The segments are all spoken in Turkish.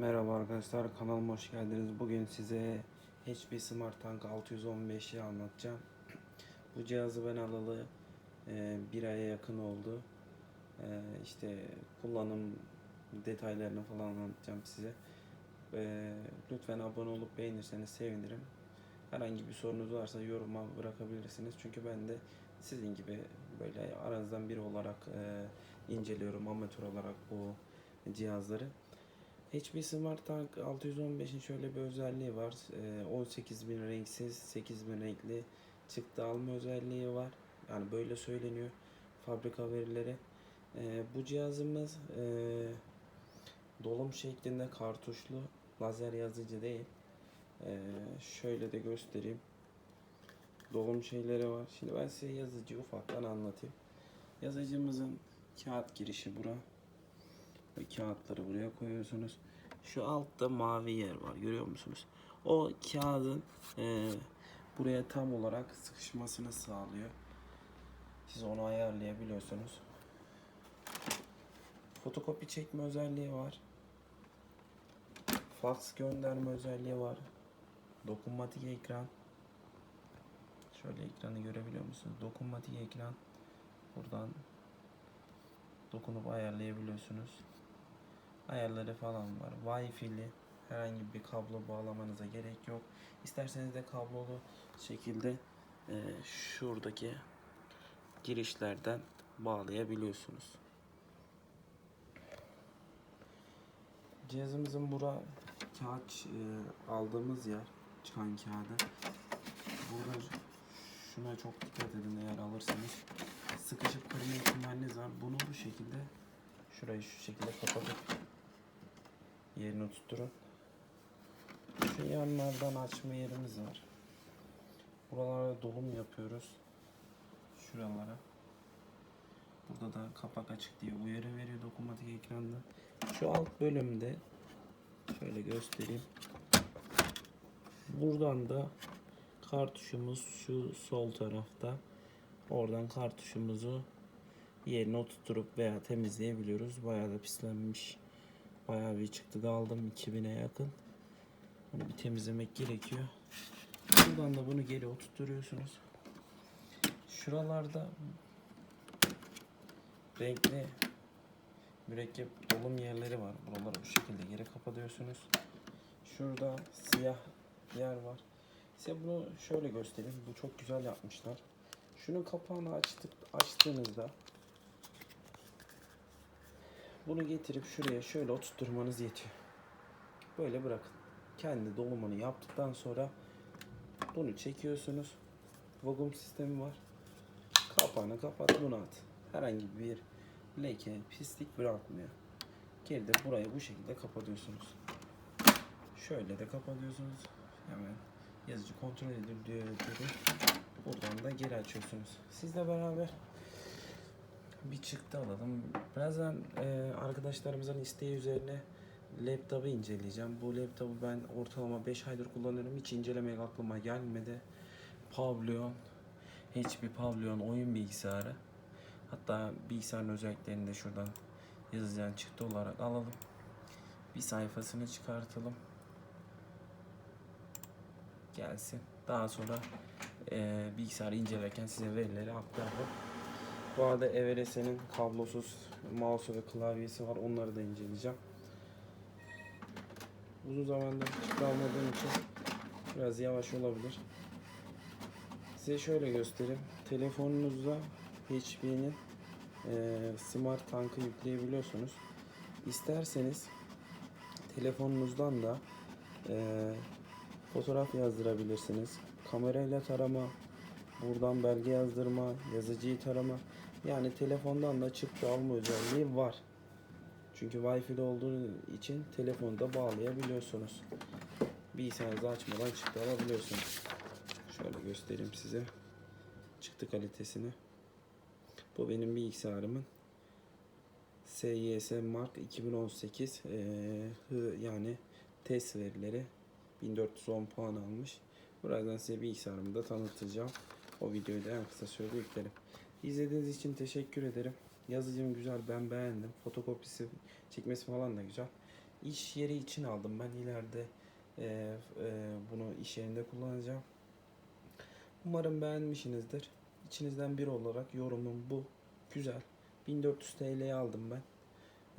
Merhaba arkadaşlar kanalıma hoş geldiniz. Bugün size HP Smart Tank 615'i anlatacağım. Bu cihazı ben alalı e, bir aya yakın oldu. E, işte kullanım detaylarını falan anlatacağım size. E, lütfen abone olup beğenirseniz sevinirim. Herhangi bir sorunuz varsa yoruma bırakabilirsiniz. Çünkü ben de sizin gibi böyle aranızdan biri olarak e, inceliyorum amatör olarak bu cihazları. HP Smart Tank 615'in şöyle bir özelliği var. Ee, 18.000 renksiz, 8.000 renkli çıktı alma özelliği var. Yani böyle söyleniyor fabrika verileri. Ee, bu cihazımız e, dolum şeklinde kartuşlu, lazer yazıcı değil. Ee, şöyle de göstereyim. Dolum şeyleri var. Şimdi ben size yazıcıyı ufaktan anlatayım. Yazıcımızın kağıt girişi bura. Ve kağıtları buraya koyuyorsunuz. Şu altta mavi yer var görüyor musunuz? O kağıdın e, buraya tam olarak sıkışmasını sağlıyor. Siz onu ayarlayabiliyorsunuz. Fotokopi çekme özelliği var. Fax gönderme özelliği var. Dokunmatik ekran. Şöyle ekranı görebiliyor musunuz? Dokunmatik ekran. Buradan dokunup ayarlayabiliyorsunuz. Ayarları falan var. Wi-Fi'li herhangi bir kablo bağlamanıza gerek yok. İsterseniz de kablolu şekilde e, şuradaki girişlerden bağlayabiliyorsunuz. Cihazımızın bura kağıt e, aldığımız yer çıkan kağıdı. Burada şuna çok dikkat edin eğer alırsanız sıkışıp kırma ihtimaliniz var. Bunu bu şekilde şurayı şu şekilde kapatıp yerine tutturun. Şu yanlardan açma yerimiz var. Buralara dolum yapıyoruz. Şuralara. Burada da kapak açık diye uyarı veriyor dokunmatik ekranda. Şu alt bölümde şöyle göstereyim. Buradan da kartuşumuz şu sol tarafta. Oradan kartuşumuzu yerine oturtup veya temizleyebiliyoruz. Bayağı da pislenmiş. Bayağı bir çıktı da aldım 2000'e yakın. Bunu bir temizlemek gerekiyor. Buradan da bunu geri oturtuyorsunuz. Şuralarda renkli mürekkep dolum yerleri var. Buraları bu şekilde geri kapatıyorsunuz. Şurada siyah yer var. Size bunu şöyle göstereyim. Bu çok güzel yapmışlar. Şunun kapağını açtık, açtığınızda bunu getirip şuraya şöyle oturtmanız yetiyor. Böyle bırakın. Kendi dolumunu yaptıktan sonra bunu çekiyorsunuz. Vakum sistemi var. Kapağını kapat bunu at. Herhangi bir leke, pislik bırakmıyor. Geri de burayı bu şekilde kapatıyorsunuz. Şöyle de kapatıyorsunuz. Hemen yazıcı kontrol ediliyor. Buradan da geri açıyorsunuz. Sizle beraber bir çıktı alalım. Birazdan e, arkadaşlarımızın isteği üzerine laptopu inceleyeceğim. Bu laptopu ben ortalama 5 aydır kullanıyorum. Hiç incelemek aklıma gelmedi. Pavlion, HP Pavlion oyun bilgisayarı. Hatta bilgisayarın özelliklerini de şuradan yazacağım çıktı olarak alalım. Bir sayfasını çıkartalım. Gelsin. Daha sonra e, bilgisayarı incelerken size verileri aktarırım. Bu arada Everest'in kablosuz mouse ve klavyesi var. Onları da inceleyeceğim. Uzun zamandır almadığım için biraz yavaş olabilir. Size şöyle göstereyim. Telefonunuzda HP'nin e, Smart Tank'ı yükleyebiliyorsunuz. İsterseniz telefonunuzdan da e, fotoğraf yazdırabilirsiniz. Kamerayla tarama, buradan belge yazdırma, yazıcıyı tarama. Yani telefondan da çıktı alma özelliği var. Çünkü Wi-Fi'de olduğu için telefonda bağlayabiliyorsunuz. Bilgisayarınızı açmadan çıktı alabiliyorsunuz. Şöyle göstereyim size çıktı kalitesini. Bu benim bilgisayarımın SYS Mark 2018 eee, hı- yani test verileri 1410 puan almış. Birazdan size bilgisayarımı da tanıtacağım. O videoyu da en kısa sürede yüklerim. İzlediğiniz için teşekkür ederim. Yazıcım güzel ben beğendim. Fotokopisi çekmesi falan da güzel. iş yeri için aldım. Ben ileride e, e, bunu iş yerinde kullanacağım. Umarım beğenmişsinizdir. İçinizden biri olarak yorumum bu. Güzel. 1400 TL'ye aldım ben.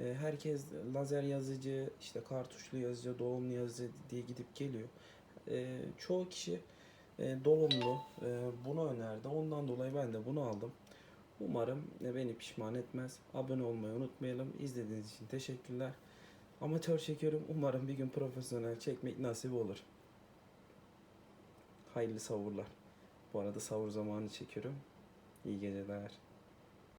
E, herkes lazer yazıcı, işte kartuşlu yazıcı, dolumlu yazıcı diye gidip geliyor. E, çoğu kişi e, dolumlu e, bunu önerdi. Ondan dolayı ben de bunu aldım. Umarım e, beni pişman etmez. Abone olmayı unutmayalım. İzlediğiniz için teşekkürler. Amatör çekiyorum. Umarım bir gün profesyonel çekmek nasip olur. Hayırlı savurlar. Bu arada savur zamanı çekiyorum. İyi geceler.